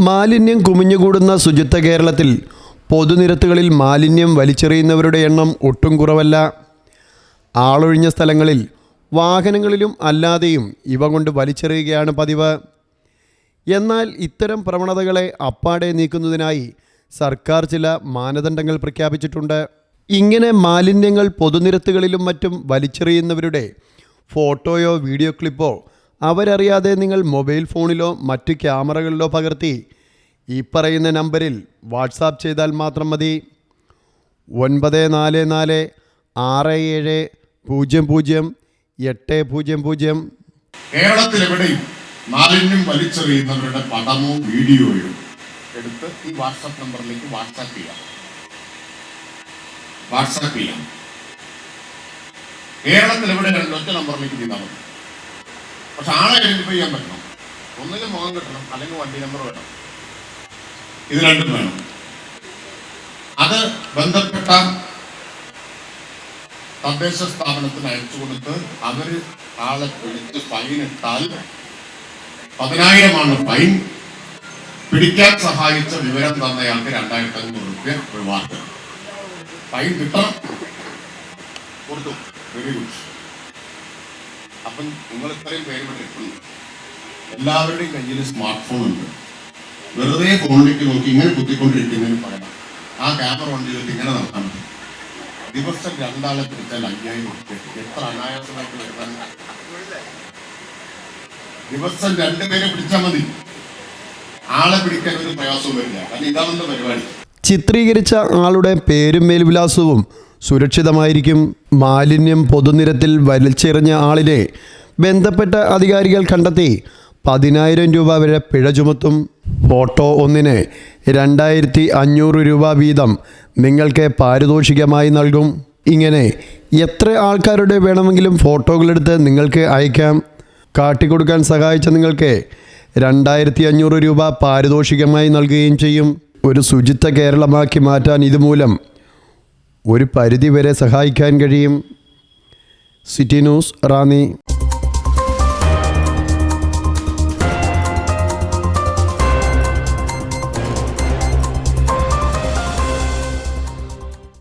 മാലിന്യം കുമിഞ്ഞുകൂടുന്ന ശുചിത്വ കേരളത്തിൽ പൊതുനിരത്തുകളിൽ മാലിന്യം വലിച്ചെറിയുന്നവരുടെ എണ്ണം ഒട്ടും കുറവല്ല. ആളൊഴിഞ്ഞ സ്ഥലങ്ങളിൽ വാഹനങ്ങളിലും അല്ലാതെയും ഇവ കൊണ്ട് വലിച്ചെറിയുകയാണ് പതിവ്. എന്നാൽ ഇത്തരം പ്രവണതകളെ അപ്പാടെ നീക്കുന്നതിനായി സർക്കാർ ചില മാനദണ്ഡങ്ങൾ പ്രഖ്യാപിച്ചിട്ടുണ്ട്. ഇങ്ങനെ മാലിന്യങ്ങൾ പൊതുനിരത്തുകളിലും മറ്റും വലിച്ചെറിയുന്നവരുടെ ഫോട്ടോയോ വീഡിയോ ക്ലിപ്പോ അവരറിയാതെ നിങ്ങൾ മൊബൈൽ ഫോണിലോ മറ്റു ക്യാമറകളിലോ പകർത്തി ഈ പറയുന്ന നമ്പറിൽ വാട്സാപ്പ് ചെയ്താൽ മാത്രം മതി. ഒൻപത് നാല് നാല് ആറ് ഏഴ് പൂജ്യം പൂജ്യം എട്ട് പൂജ്യം പൂജ്യം. കേരളത്തിലെവിടെയും മാലിന്യം വലിച്ചെറിയുന്നവരുടെ പടമോ വീഡിയോയോ എടുത്ത് ഈ വാട്സാപ്പ് നമ്പറിലേക്ക് വാട്സാപ്പ് ചെയ്യാം. വാട്സാപ്പ് ചെയ്യാം. കേരളത്തിൽ എവിടെയാണ് ഒറ്റ നമ്പറിലേക്ക് ചെയ്താൽ മതി. പക്ഷെ ആളെ ഐഡന്റിഫൈ ചെയ്യാൻ പറ്റണം. ഒന്നുകിൽ മുഖം കിട്ടണം അല്ലെങ്കിൽ വണ്ടി നമ്പർ വേണം. ഇത് രണ്ടും വേണം. അത് ബന്ധപ്പെട്ട തദ്ദേശ സ്ഥാപനത്തിന് അയച്ചു കൊടുത്ത് അവർ ആളെ പിടിച്ച് ഫൈൻ ഇട്ടാൽ പതിനായിരമാണ് ഫൈൻ പിടിക്കാൻ സഹായിച്ച വിവരം തന്നയാൾക്ക് രണ്ടായിരത്തി അഞ്ഞൂറ് റുപ്യ ഒഴിവാക്കുക ഫൈൻ കിട്ടണം. കൊടുത്തു. വെരി ഗുഡ് അപ്പം നിങ്ങൾ ഇത്രയും എത്തുന്നു എല്ലാവരുടെയും കയ്യിൽ സ്മാർട്ട് ഫോൺ ഉണ്ട്. വെറുതെ ഫോണിലേക്ക് നോക്കി ഇങ്ങനെ കുത്തിക്കൊണ്ടിരിക്കുന്നതിന് പറയാം ആ ക്യാമറ വണ്ടിയിലേക്ക് ഇങ്ങനെ നടത്താൻ പറ്റും ദിവസം രണ്ടാളെ പിടിച്ചാൽ അയ്യായിരം എത്ര അനായാസമായിട്ട് വരുത്താൻ ദിവസം രണ്ടുപേരെ പിടിച്ചാൽ മതി. ആളെ പിടിക്കാൻ ഒരു പ്രയാസവും വരില്ല. കാരണം ഇതാണെന്ന പരിപാടി. ചിത്രീകരിച്ച ആളുടെ പേരും മേൽവിലാസവും സുരക്ഷിതമായിരിക്കും മാലിന്യം പൊതുനിരത്തിൽ വലിച്ചെറിഞ്ഞ ആളിനെ ബന്ധപ്പെട്ട അധികാരികൾ കണ്ടെത്തി പതിനായിരം രൂപ വരെ പിഴ ചുമത്തും. ഫോട്ടോ ഒന്നിന് രണ്ടായിരത്തി അഞ്ഞൂറ് രൂപ വീതം നിങ്ങൾക്ക് പാരിതോഷികമായി നൽകും. ഇങ്ങനെ എത്ര ആൾക്കാരുടെ വേണമെങ്കിലും ഫോട്ടോകളെടുത്ത് നിങ്ങൾക്ക് അയക്കാം? കാട്ടിക്കൊടുക്കാൻ സഹായിച്ച നിങ്ങൾക്ക് രണ്ടായിരത്തി അഞ്ഞൂറ് രൂപ പാരിതോഷികമായി നൽകുകയും ചെയ്യും. ഒരു ശുചിത്വ കേരളമാക്കി മാറ്റാൻ ഇതുമൂലം ഒരു പരിധിവരെ സഹായിക്കാൻ കഴിയും. City news Ranni.